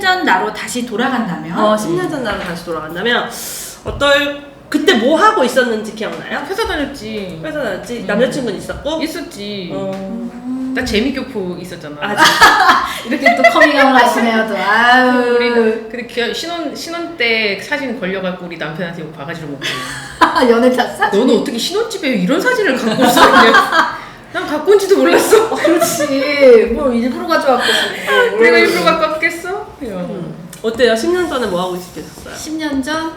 10년 전 나로 다시 돌아간다면 어, 10년 전 나로 다시 돌아간다면 어떨 그때 뭐 하고 있었는지 기억나요? 회사 다녔지. 회사 다녔지? 음. 남자친구는 있었고? 있었지. 어. 나 재미교포 있었잖아. 아, 이렇게 또 커밍아웃 하시네요 또 아유 우리 근데 기- 신혼 신혼 때 사진 걸려갖고 우리 남편한테 욕 바가지로 먹고. 연애 탓 너는 어떻게 신혼집에 이런 사진을 갖고 있었냐? 난 갖고 온지도 몰랐어. 그렇지 뭐 일부러 가져왔겠어 내가 일부러 갖고 왔겠어? 야. 음. 어때요? 10년 전에 뭐 하고 계셨어요? 10년 전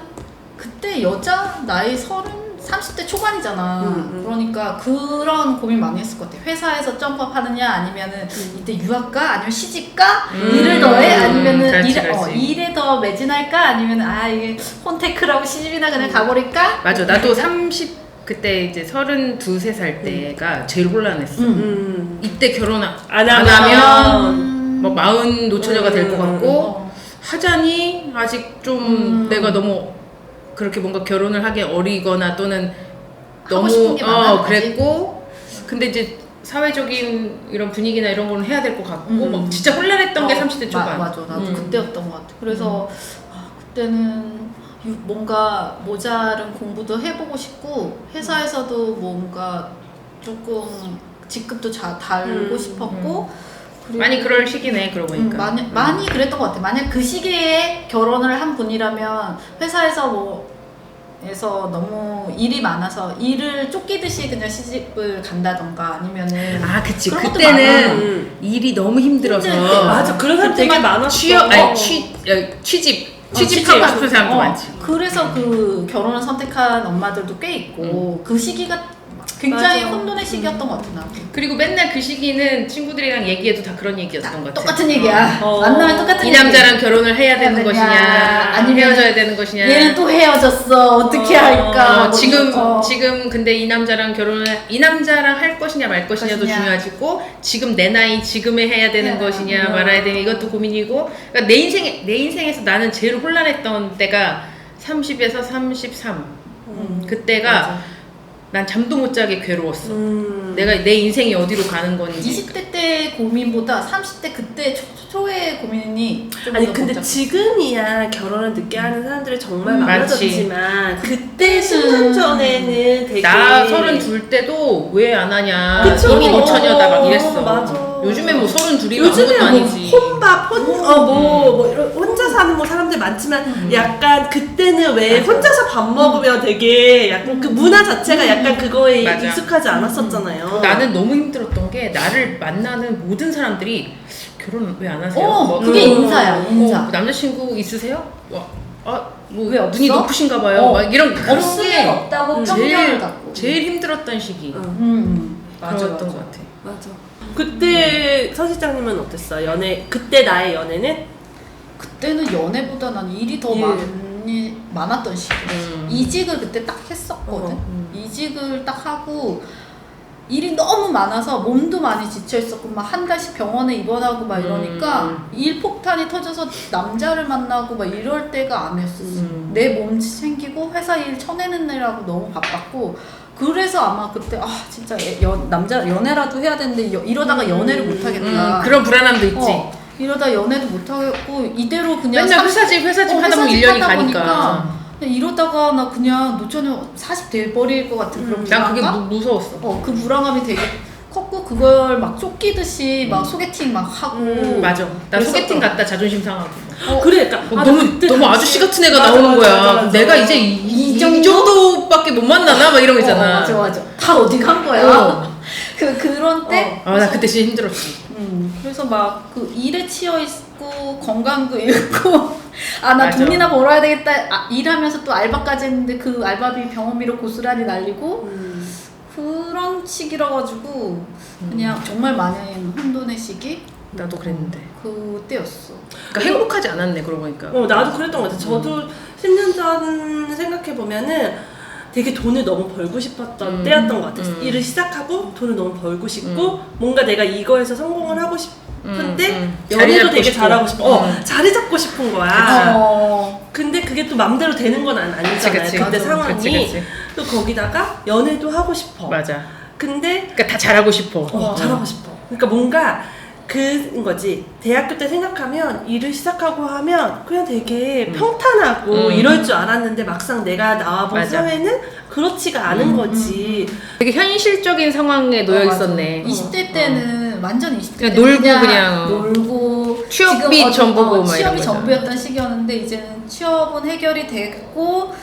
그때 여자 나이 서른 30대 초반이잖아. 음, 음. 그러니까 그런 고민 많이 했을 것 같아. 회사에서 점프업 하느냐 아니면은 이때 유학가 아니면 시집가 음. 일을 더해 아니면은 그렇지, 일에, 어, 그렇지. 일에 더 매진할까 아니면 아 이게 혼테크라고 시집이나 그냥 가버릴까? 맞아. 나도 30 그때 이제 32, 3살 때가 제일 혼란했어. 음. 음. 이때 결혼 안안안 하면, 음. 뭐 마흔 노처녀가 될 것 같고 어. 하자니 아직 좀 음. 내가 너무 그렇게 뭔가 결혼을 하기 어리거나 또는 하고 너무 게 많아, 어 아직. 그랬고 근데 이제 사회적인 이런 분위기나 이런 거는 해야 될 것 같고 음. 막 진짜 혼란했던 게 어, 30대 초반. 마, 맞아 나도 음. 그때였던 것 같아 그래서 아, 그때는 유- 뭔가 모자른 공부도 해보고 싶고 회사에서도 뭔가 조금 직급도 자, 달고 음, 싶었고 그리고 많이 그럴 시기네 그러고 음, 보니까. 많이, 많이 그랬던 것 같아 만약 그 시기에 결혼을 한 분이라면 회사에서 뭐 에서 너무 일이 많아서 일을 쫓기듯이 그냥 시집을 간다던가 아니면은 아 그치 그런 것도 그때는 많아. 음. 일이 너무 힘들어서 힘들 때. 맞아, 그런 사람 되게 많았어. 취업 어. 아니 취 어, 취집 어, 취직하고 싶은 사람도 어, 많지. 그래서 그 결혼을 선택한 엄마들도 꽤 있고 그 시기가 굉장히 맞아. 혼돈의 시기였던 것 같아 나. 그리고 맨날 그 시기는 친구들이랑 얘기해도 다 그런 얘기였던 것 같아. 똑같은 얘기야. 어. 만나면 똑같은 이 얘기. 남자랑 결혼을 해야 되는 해야 것이냐, 아니면 헤어져야 되는 것이냐. 얘는 또 헤어졌어. 어떻게 어, 할까? 어, 뭐 지금 이런 거. 지금 근데 이 남자랑 결혼을 이 남자랑 할 것이냐 말 것이냐도 것이냐. 중요하지고 지금 내 나이 지금에 해야 되는 해야 것이냐 되나. 말아야 되는 이것도 고민이고 그러니까 내 인생 내 인생에서 나는 제일 혼란했던 때가 30에서 33 음. 그때가 맞아. 난 잠도 못 자게 괴로웠어. 음. 내가 내 인생이 어디로 가는 건지. 20대 때 고민보다 30대 그때 초, 초의 고민이 좀 아니 더 근데 복잡해. 지금이야 결혼을 늦게 하는 사람들이 정말 음, 많아졌지만 그때 그때는- 10년 전에는 되게 나 서른 둘 때도 왜 안 하냐 그쵸. 이미 노처녀다 막 어, 이랬어. 맞아. 요즘에 뭐 서른 둘이면 요즘에 아무것도 뭐 아니지. 혼밥, 혼, 어, 뭐, 뭐, 이런 혼자 사는 뭐 사람들 많지만 음. 약간 그때는 왜 맞아. 혼자서 밥 먹으면 되게 약간 그 문화 자체가 약간 그거에 맞아. 익숙하지 않았었잖아요. 나는 너무 힘들었던 게 나를 만나는 모든 사람들이 결혼 왜 안 하세요? 어, 뭐, 그게 음. 인사야, 인사. 어, 남자친구 있으세요? 와, 아, 뭐 왜 없어? 눈이 높으신가 봐요. 어. 막 이런 그런 없으면 게 없다고 음. 제일 갖고. 제일 힘들었던 시기. 응. 음, 맞아, 그랬던 맞아. 것 같아. 맞아. 그때 서 실장님은 어땠어? 연애 그때 나의 연애는 그때는 연애보다 난 일이 더 일. 많이 많았던 시기. 음. 이직을 그때 딱 했었거든. 어, 음. 이직을 딱 하고 일이 너무 많아서 몸도 많이 지쳐 있었고 막 한 달씩 병원에 입원하고 막 이러니까 음. 일 폭탄이 터져서 남자를 만나고 막 이럴 때가 아니었었어. 음. 내몸 챙기고 회사 일 쳐내는 애라고 너무 바빴고 그래서 아마 그때 아 진짜 애- 연, 남자 연애라도 해야 되는데 여- 이러다가 연애를 못 하겠다. 음, 그런 불안함도 있지. 어, 이러다 연애도 못 하겠고 이대로 그냥 맨날 삼- 회사집 회사집 어, 하다 보면 회사집 1년이 하다 가니까. 보니까 그냥 이러다가 나 그냥 노처녀 40 돼버릴 것 같은 그런 음, 난 그게 불안감? 무, 무서웠어. 어, 그 불안감이 되게 컸고 그걸 막 쫓기듯이 막 음. 소개팅 막 하고 음, 맞아. 나 소개팅 갔다 자존심 상하고. 어, 그래, 그러니까 어, 아, 너무 그때 너무 당시- 아저씨 같은 애가 맞아, 나오는 맞아, 거야. 맞아, 맞아. 내가 이제 이, 이, 이 정도밖에 못 만나나 막 이런 거 있잖아. 어, 맞아 맞아 다 어디 간 거야 어. 그 그런 때 아 나 그때 진짜 힘들었지. 음, 그래서 막 그 일에 치여 있고 건강도 잃고 아 나 맞아. 돈이나 벌어야 되겠다 아, 일하면서 또 알바까지 했는데 그 알바비 병원비로 고스란히 날리고 음. 그런 시기라 가지고 음. 그냥 정말 많은 혼돈의 시기 나도 그랬는데. 그때였어. 그러니까 행복하지 않았네 그러고 보니까. 어, 나도 그랬던 것 같아. 저도 10년 전 생각해 보면은 되게 돈을 너무 벌고 싶었던 음. 때였던 것 같았어. 음. 일을 시작하고 돈을 너무 벌고 싶고 뭔가 내가 이거에서 성공을 하고 싶은데 음, 음. 자리 연애도 잡고 되게 싶고. 잘하고 싶어. 어, 음. 자리 잡고 싶은 거야. 어. 근데 그게 또 맘대로 되는 건 아니- 그치 아니잖아요. 그치. 그때 맞아. 상황이. 그치 그치. 또 거기다가 연애도 하고 싶어. 맞아. 근데 그러니까 다 잘하고 싶어. 어, 잘하고 싶어. 그러니까 뭔가 그인 거지. 대학교 때 생각하면 일을 시작하고 하면 그냥 되게 음. 평탄하고 음. 이럴 줄 알았는데 막상 내가 나와본 맞아. 사회는 그렇지가 않은 음, 거지. 되게 현실적인 상황에 놓여 어, 맞아. 있었네. 20대 때는 완전 20대 그냥 때 놀고 그냥. 놀고 취업이 지금 어, 전부고 어, 막 이런 취업이. 전부였던 시기였는데 이제는 취업은 해결이 됐고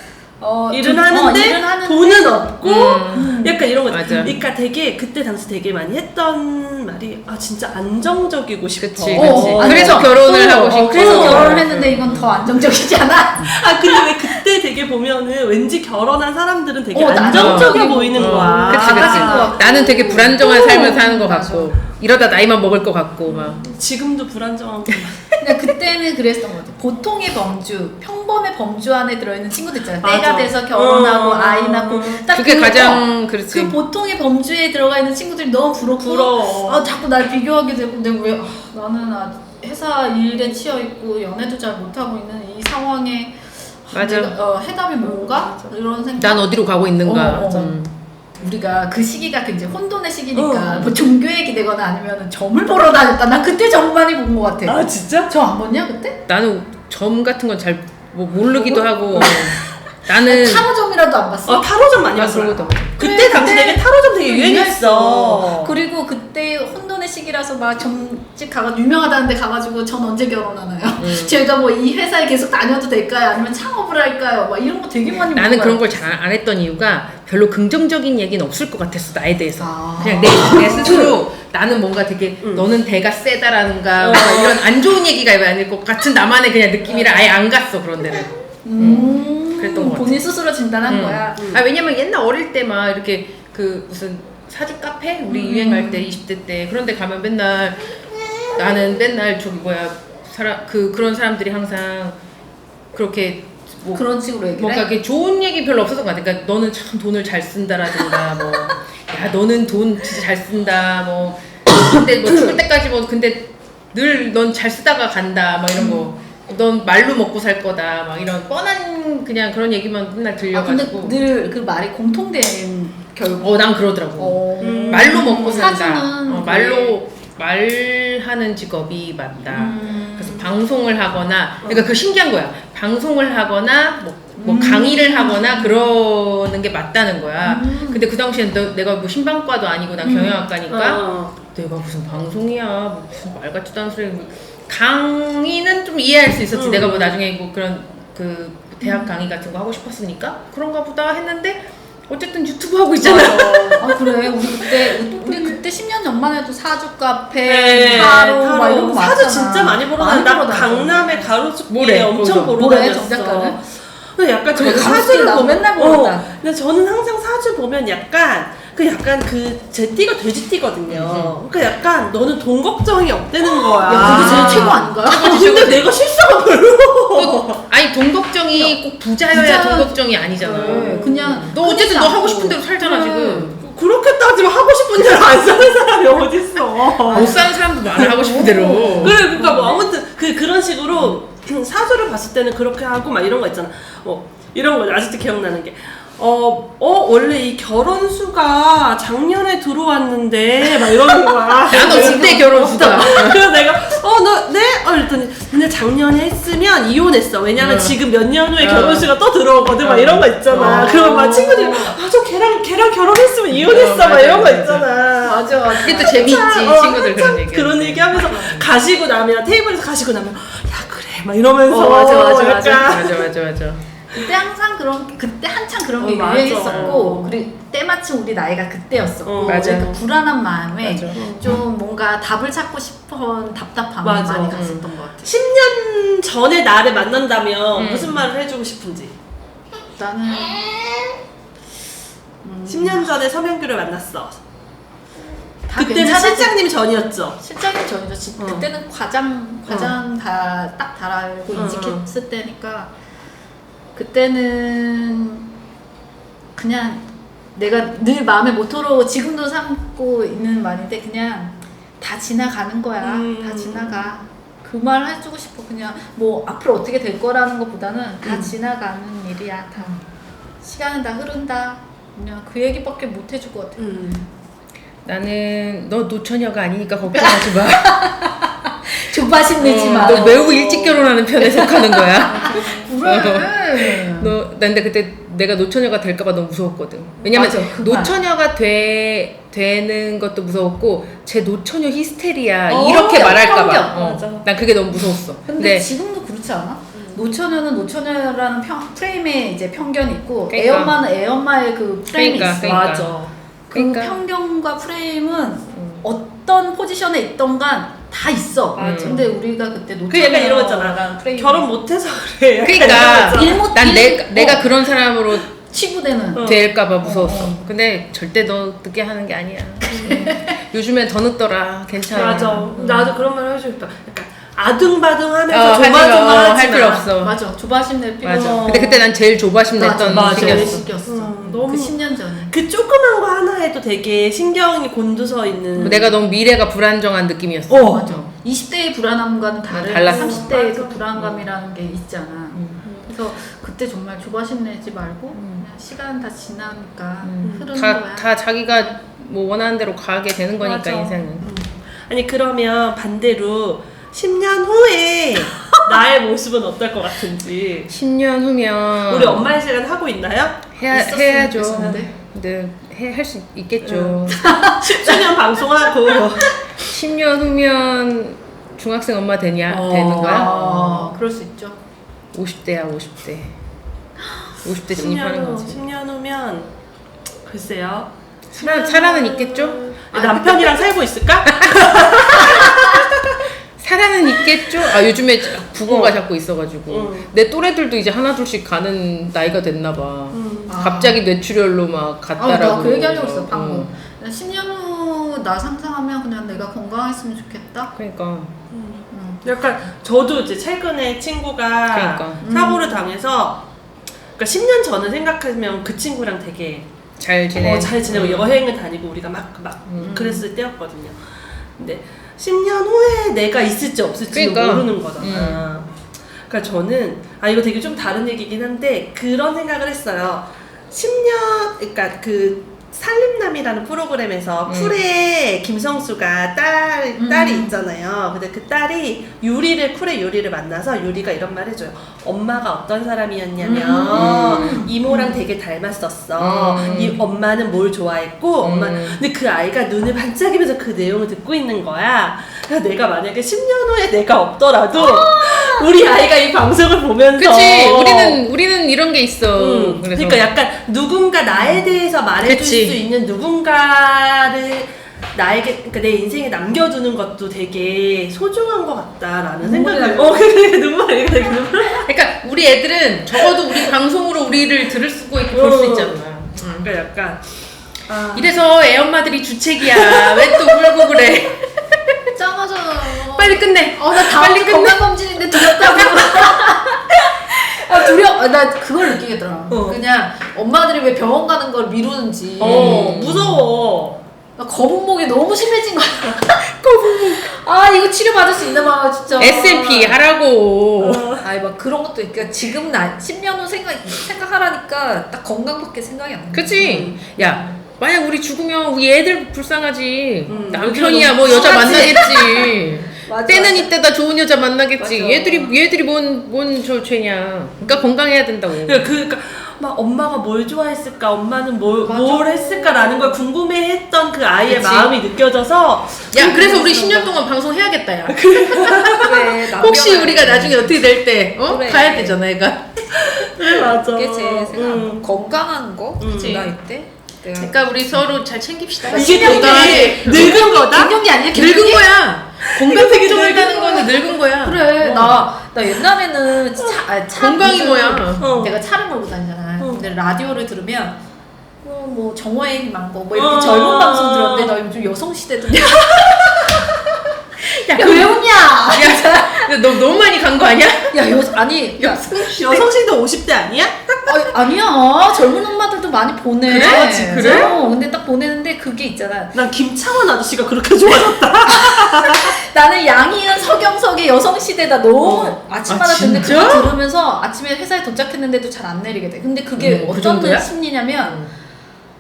어, 일은 좀- 어, 하는데 일은 하는데 돈은 없고 음. 약간 이런 거지. 맞아. 그러니까 되게 그때 당시 되게 많이 했던 말이 아 진짜 안정적이고 싶어. 그치, 그치. 어, 그래서 안정. 결혼을 하고 어, 싶고. 그래서 결혼을 했는데 이건 더 안정적이지 않아? 아 근데 왜 그때 되게 보면은 왠지 결혼한 사람들은 되게 어, 나는 어. 보이는 어. 거야. 그치, 그치. 같고. 나는 되게 불안정한 오, 삶을 사는 것 맞아. 같고, 이러다 나이만 먹을 것 같고, 막. 지금도 불안정한 거. 근데 그때는 그랬던 것 같아. 보통의 범주, 평범의 범주 안에 들어있는 친구들 있잖아요. 때가 맞아. 돼서 결혼하고 어. 아이 낳고 딱 그게 그, 가장, 어, 그렇지. 그 보통의 범주에 들어가 있는 친구들이 너무 부럽고 부러워. 아 자꾸 날 비교하게 되고 근데 왜 아, 나는 아, 회사 일에 치여 있고 연애도 잘 못하고 있는 이 상황에 아, 맞아. 내가, 어, 해답이 뭔가 이런 생각. 난 어디로 가고 있는가. 어, 어. 음. 우리가 그 시기가 굉장히 혼돈의 시기니까 어. 뭐 종교에 기대거나 아니면 점을 보러 다녔다. 난 그때 점 많이 본 것 같아. 아 진짜? 점안 봤냐 그때? 나는 점 같은 건잘뭐 모르기도 하고, 나는. 타로점이라도 안 봤어? 어 타로점 많이 아, 봤어. 그런 것도 그때 그래, 당시 그때 되게 타로점 되게 유행했어. 그리고 그때 혼돈의 시기라서 막 점집 가가 유명하다는데 가가지고 전 언제 결혼하나요? 음. 제가 뭐 이 회사에 계속 다녀도 될까요? 아니면 창업을 할까요? 막 이런 거 되게 많이 나는. 그런 걸 잘 안 했던 이유가 별로 긍정적인 얘기는 없을 것 같았어 나에 대해서 아. 그냥 내, 내 스스로 나는 뭔가 되게 음. 너는 대가 세다라는가 어. 막 이런 안 좋은 얘기가 아닐 것 같은 나만의 그냥 느낌이라 아예 안 갔어 그런 데는 음, 그랬던 것 같아. 본인 스스로 진단한 음. 거야. 아 왜냐면 옛날 어릴 때 막 이렇게 그 무슨 사주 카페 우리 음. 유행할 때 20대 때 그런 데 가면 맨날 나는 맨날 저기 뭐야 사람 그 그런 사람들이 항상 그렇게 뭐 그런 식으로 얘기를 뭔가 해? 이게 좋은 얘기 별로 없었던 것 같아. 그러니까 너는 참 돈을 잘 쓴다라든가 뭐, 야 너는 돈 진짜 잘 쓴다 뭐, 근데 뭐 죽을 때까지 뭐 근데 늘 넌 잘 쓰다가 간다 막 이런 거. 넌 말로 먹고 살 거다 막 이런 뻔한 그냥 그런 얘기만 맨날 아 근데 들려가지고. 늘 그 말이 공통된 결국. 어 난 그러더라고. 어. 음. 말로 먹고 산다. 사주는 어, 그게- 말로 말하는 직업이 맞다. 음. 그래서 방송을 하거나 그러니까 그 신기한 거야 방송을 하거나 뭐, 뭐 음. 강의를 하거나 그러는 게 맞다는 거야 음. 근데 그 당시엔 너, 내가 뭐 신방과도 아니고 난 음. 경영학과니까 어. 내가 무슨 방송이야 뭐 무슨 말 같지도 않은 소리 뭐 강의는 좀 이해할 수 있었지 음. 내가 뭐 나중에 뭐 그런 그 대학 강의 같은 거 하고 싶었으니까 그런가 보다 했는데 어쨌든 유튜브 하고 있잖아 아 그래 우리 그때 우리 그때 10년 전만 해도 사주 카페 네, 타로 막 이런 거 사주 많잖아. 진짜 많이 보러 다녔 나 보러 다녔어. 강남의 가로수길에 엄청. 보러 뭐래, 다녔어. 정작가는? 근데 약간 저는 그래, 가로수길 사주를 나도 보면 맨날 보러 다. 어, 근데 저는 항상 사주 보면 약간 그 약간 그 제 띠가 돼지띠거든요. 그러니까 약간 너는 돈 걱정이 없다는 거야. 야 그게 제일 최고 아닌가요? 아, 근데 내가 실수가 별로. 또 아니 돈 걱정이 꼭 부자여야 부자- 돈 걱정이 아니잖아 그래, 그냥 너 어쨌든 너 하고. 싶은 대로 살잖아 그래. 지금 그렇게 따지면 하고 싶은 대로 안 사는 사람이 어딨어. 못 사는 사람도 많아 하고 싶은 대로 그래 그러니까 뭐 아무튼 그 그런 식으로 사주를 봤을 때는 그렇게 하고 막 이런 거 있잖아. 뭐 이런 거 아직도 기억나는 게. 어, 어, 원래 이 결혼 수가 작년에 들어왔는데, 막 이러는 거야. 나도 그때 결혼 수다 그래서 내가, 어, 너, 네? 어, 이랬더니, 근데 작년에 했으면 이혼했어. 왜냐면 어. 지금 몇 년 후에 어. 결혼 수가 또 들어오거든. 막 어. 이런 거 있잖아. 어. 그러면 막 친구들이, 아, 저 걔랑, 걔랑 결혼했으면 이혼했어. 어, 막 맞아, 이런 거 맞아. 있잖아. 맞아 맞아 그게 또 재밌지 어, 친구들 그런 얘기 그런 얘기 하면서 가시고 나면 테이블에서 가시고 나면 야 그래 막 이러면서 어, 맞아, 맞아, 맞아. 맞아 맞아 맞아 그때 항상 그런 게- 그때 한창 그런 게 어, 맞아. 유행했었고 그리고 때마침 우리 나이가 그때였었고 어, 맞아. 그 불안한 마음에 맞아. 좀 뭔가 답을 찾고 싶은 답답함이 맞아. 많이 음. 갔었던 것 같아 10년 전에 나를 만난다면 음. 무슨 말을 해주고 싶은지 나는 음, 10년 전에 서명규를 만났어 다 그때는 괜찮았을 실장님이 전이었죠 실장님. 지- 어. 그때는 과장 과장 다 딱 달알고 어, 이직했을 때니까 그때는 그냥 내가 늘 마음의 모토로 지금도 삼고 있는 말인데 그냥 다 지나가는 거야. 음. 다 지나가. 그 말 해주고 싶어. 그냥 뭐 앞으로 어떻게 될 거라는 것보다는 다 음. 지나가는 일이야. 다 시간은 다 흐른다. 그냥 그 얘기밖에 못 해줄 것 같아. 음. 나는 너 노처녀가 아니니까 걱정하지 마. 조바심 내지 어, 마. 너 매우 일찍 결혼하는 편에 속하는 거야. 그래. 너, 나 근데 그때 내가 노처녀가 될까봐 너무 무서웠거든. 왜냐면 맞아. 노처녀가 돼, 되는 것도 무서웠고, 제 노처녀 히스테리아, 어, 이렇게 말할까봐. 어, 맞아. 난 그게 너무 무서웠어. 근데 근데, 지금도 그렇지 않아? 노처녀는 노처녀라는 평, 프레임에 이제 편견이 있고 그러니까. 애엄마는 애엄마의 그 프레임이 그러니까, 있어. 그러니까. 맞아. 그 그러니까. 편견과 프레임은 어떤 포지션에 있던 간 다 있어. 맞아. 근데 우리가 그때 그 약간 이런 거 있잖아. 결혼 못해서 그래. 약간 그러니까, 이런 거 있잖아. 일못- 난 내, 일- 내가 어. 그런 사람으로 치부되는 어. 될까봐 무서웠어. 어. 근데 절대 너 늦게 하는 게 아니야. 요즘엔 더 늦더라. 괜찮아. 맞아. 음. 나도 그런 말 해주고 싶다. 약간 아둥바둥하면서 어, 조마조마하지 할 필요 마. 없어. 맞아 조바심 낼 필요 맞아. 어. 근데 그때 난 제일 조바심 냈던 맞아. 시기였어. 시기였어. 음, 너무- 그 10년 전에. 그 조그만 거 하나에도 되게 신경이 곤두서 있는. 내가 너무 미래가 불안정한 느낌이었어. 어. 맞아. 20대의 불안함과는 다른 달랐어. 30대의 그. 불안감이라는 게 있잖아. 그래서 그때 정말 조바심 내지 말고 그냥 시간 다 지나니까 흐르는 다, 거야. 다 자기가 뭐 원하는 대로 가게 되는 거니까 맞아. 인생은. 음. 아니 그러면 반대로 10년 후에 나의 모습은 어떨 것 같은지. 10년 후면 우리 엄마의 시간 하고 있나요? 해야, 있었으면 해야죠. 좋겠는데. 근데 할 수 있겠죠. 10주년 방송하고 10년 후면 중학생 엄마 되냐 어. 되는 거야? 아, 그럴 수 있죠. 50대야 50대. 50대 10년 진입하는 후, 거지. 10년 후면 글쎄요. 살아, 살아는 있겠죠? 아, 남편이랑 살고 있을까? 살아는 있겠죠? 아 요즘에 부고가 어. 자꾸 있어가지고 응. 내 또래들도 이제 하나 둘씩 가는 나이가 됐나 봐. 음. 아. 갑자기 뇌출혈로 막 아, 갔다라고. 나그 얘기하려고 했어 방금. 어. 10년 후 나 상상하면 그냥 내가 건강했으면 좋겠다. 그러니까 응. 약간 저도 이제 최근에 친구가 그러니까. 사고를 당해서 그러니까 10년 전을 생각하면 그 친구랑 되게 잘 지내. 어, 잘 지내고 음. 여행을 다니고 우리가 막막 음. 그랬을 때였거든요. 근데 10년 후에 내가 있을지 없을지 도 그러니까. 모르는 거잖아. 그러니까 저는 아 이거 되게 좀 다른 얘기긴 한데 그런 생각을 했어요. 10년 그러니까 그 살림남이라는 프로그램에서 음. 쿨의 김성수가 딸 음. 딸이 있잖아요. 근데 그 딸이 유리를 쿨의 유리를 만나서 유리가 이런 말 해줘요. 엄마가 어떤 사람이었냐면 음. 이모랑 되게 닮았었어. 음. 이 엄마는 뭘 좋아했고 엄마 음. 근데 그 아이가 눈을 반짝이면서 그 내용을 듣고 있는 거야. 내가 만약에 10년 후에 내가 없더라도 우리 아이가 이 방송을 보면서 그치 우리는 우리는 이런 게 있어. 음, 그래서 그러니까 약간 누군가 나에 대해서 말해줄 그치. 수 있는 누군가를 나에게 그러니까 내 인생에 남겨두는 것도 되게 소중한 것 같다라는 생각을 나. 어 눈물이 되게 눈물 그러니까 우리 애들은 적어도 우리 방송으로 우리를 들을 수고 있고 볼 수 어. 있잖아. 그러니까 약간 아, 이래서 애 엄마들이 주책이야. 왜 또 울고 그래? 빨리 끝내. 어, 나 다음 빨리 주 끝내. 건강검진인데 두렵다고. 아, 두려, 아, 나 그걸 느끼겠더라. 어. 그냥 엄마들이 왜 병원 가는 걸 미루는지. 어 무서워 나 거북목이 너무 심해진 거야. 거북목. 아, 이거 치료받을 수 있나 봐, 진짜. SMP 하라고. 아이, 막 그런 것도, 그러니까 지금 나 10년 후 생각, 생각하라니까 딱 건강밖에 생각이 안 나. 그치? 야, 만약 우리 죽으면 우리 애들 불쌍하지. 음, 남편이야 뭐 여자 불쌍하지. 만나겠지. 맞아, 때는 맞아. 이때다 좋은 여자 만나겠지. 맞아. 얘들이 얘들이 뭔 뭔 저 죄냐. 그러니까 건강해야 된다고. 그러니까, 그, 그러니까 막 엄마가 뭘 좋아했을까, 엄마는 뭘, 맞아. 뭘 했을까라는 걸 궁금해했던 그 아이의 그치. 마음이 느껴져서 야, 그래서 우리 10년 동안 방송 해야겠다, 야. 그래, 나 혹시 우리가. 나중에 어떻게 될 때, 어? 그래. 가야 되잖아, 애가. 그래 맞아. 그게 제 생각. 음. 건강한 거? 음. 그 나이 때? 내가 그러니까 우리 서로 잘 챙깁시다. 이게 건강하게. 되게 늙은 거다. 김경기 아니야? 늙은? 거야. 건강 걱정한다는 늙은 거는 늙은 거야. 그래 어. 나, 나 옛날에는 차, 아, 차 건강이 뭐야. 어. 내가 차를 몰고 다니잖아 어. 근데 라디오를 들으면 어, 뭐 정화의 희망 뭐, 뭐 이렇게 어. 젊은 방송 들었는데 너 요즘 여성시대 듣냐? 야, 야왜 웃냐? 야, 너 너무 많이 간 거 아니야? 야 여, 아니 야, 여성시대 50대 아니야? 아, 아니야 젊은 엄마들도 많이 보내 그래? 그래? 어, 근데 딱 보내는데 그게 있잖아 난 김창원 아저씨가 그렇게 좋아졌다. 나는 양희은 서경석의 여성 시대다 너무 어. 아침마다 아, 듣는데 진짜? 그거 들으면서 아침에 회사에 도착했는데 잘안 내리게 돼 근데 그게 음, 그 어떤 정도야? 심리냐면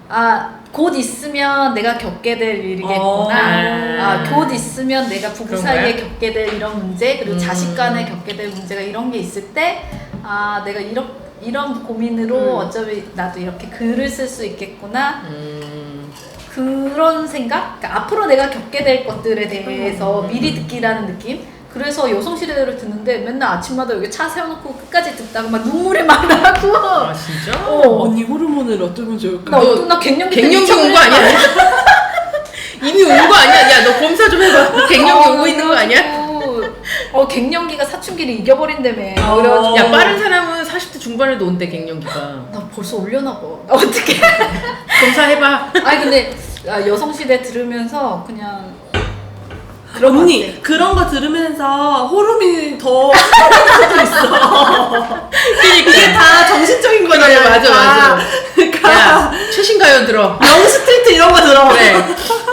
아 곧 있으면 내가 겪게 될 일이겠구나. 어. 아, 곧 있으면 내가 부부 사이에 거야? 겪게 될 이런 문제, 그리고 음. 자식 간에 겪게 될 문제가 이런 게 있을 때, 아, 내가 이런, 이런 고민으로 음. 어차피 나도 이렇게 글을 쓸 수 있겠구나. 음, 그런 생각? 그러니까 앞으로 내가 겪게 될 것들에 대해서 음. 미리 듣기라는 느낌? 그래서 여성시대를 듣는데 맨날 아침마다 여기 차 세워놓고 끝까지 듣다가 막 눈물이 막 나고. 아 진짜? 어. 언니 호르몬을 어쩌면 좋을까? 나, 너 나 갱년기 때 갱년기 온 거. 아니야? 이미 온 거 아니야? 야 너 검사 좀 해봐. 갱년기 어, 오고 있는 거 아니야? 어 갱년기가 사춘기를 이겨버린다며. 어. 야 빠른 사람은 40대 중반에도 온대 갱년기가. 나 벌써 올려나 봐. 어떻게? 검사해봐. 아니 근데 아, 여성 시대 들으면서 그냥 그런 거 언니 같아. 그런 거 들으면서 호르몬이 더 수도 있어. 이게 다 정신적인 거잖아. 그래, 맞아, 맞아. 그러니까 야 최신 가요 들어. 영 스트리트 이런 거 들어. 그래.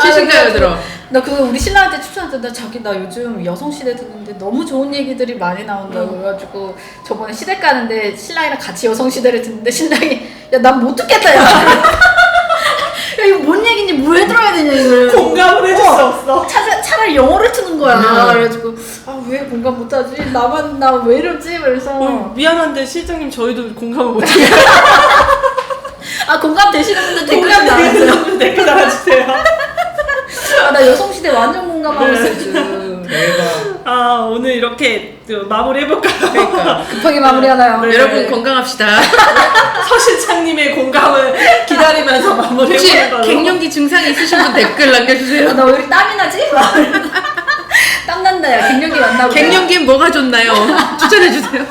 최신 가요 들어. 나 그거 우리 신랑한테 추천했는데 자기 나 요즘 여성 시대 듣는데 너무 좋은 얘기들이 많이 나온다고 그래가지고 저번에 시댁 가는데 신랑이랑 같이 여성 시대를 듣는데 신랑이 야 난 못 듣겠다 야. 야 이거 뭔 얘기인지 왜 들어야 되냐 이걸 공감을 해줄 수 어. 없어. 차, 차라리 영어를 트는 거야 음. 그래가지고 아 왜 공감 못하지 나만 나 왜 이러지 그래서 어, 미안한데 실장님 저희도 공감을 못해요. 아 공감 되시는 분들 댓글 좀 달아주세요 댓글 달아주세요. 아 나 여성시대 완전 공감하고 네. 있어요 지금 대박. 아 오늘 이렇게 그 마무리 해볼까요? 그러니까. 급하게 마무리하나요? 네. 여러분 건강합시다. 서 실장님의 공감을 기다리면서 마무리 혹시 해보는 걸로. 갱년기 증상이 있으신 분 댓글 아, 남겨주세요. 나 왜 이렇게 땀이 나지? 땀 난다 야 갱년기 왔나 보다 갱년기엔 뭐가 좋나요? 추천해주세요.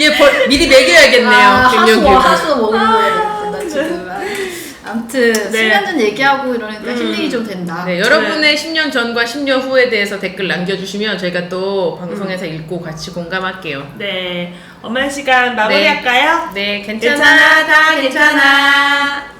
얘 벌, 미리 먹여야겠네요. 아, 갱년기. 하수 하수 먹는 나 지금 아, 아무튼 네. 10년 전 얘기하고 이러니까 음. 힐링이 좀 된다 네, 여러분의 10년 전과 10년 후에 대해서 댓글 남겨주시면 저희가 또 방송에서 읽고 같이 공감할게요. 네, 엄마 시간 마무리할까요? 네, 괜찮아, 괜찮아, 다 괜찮아.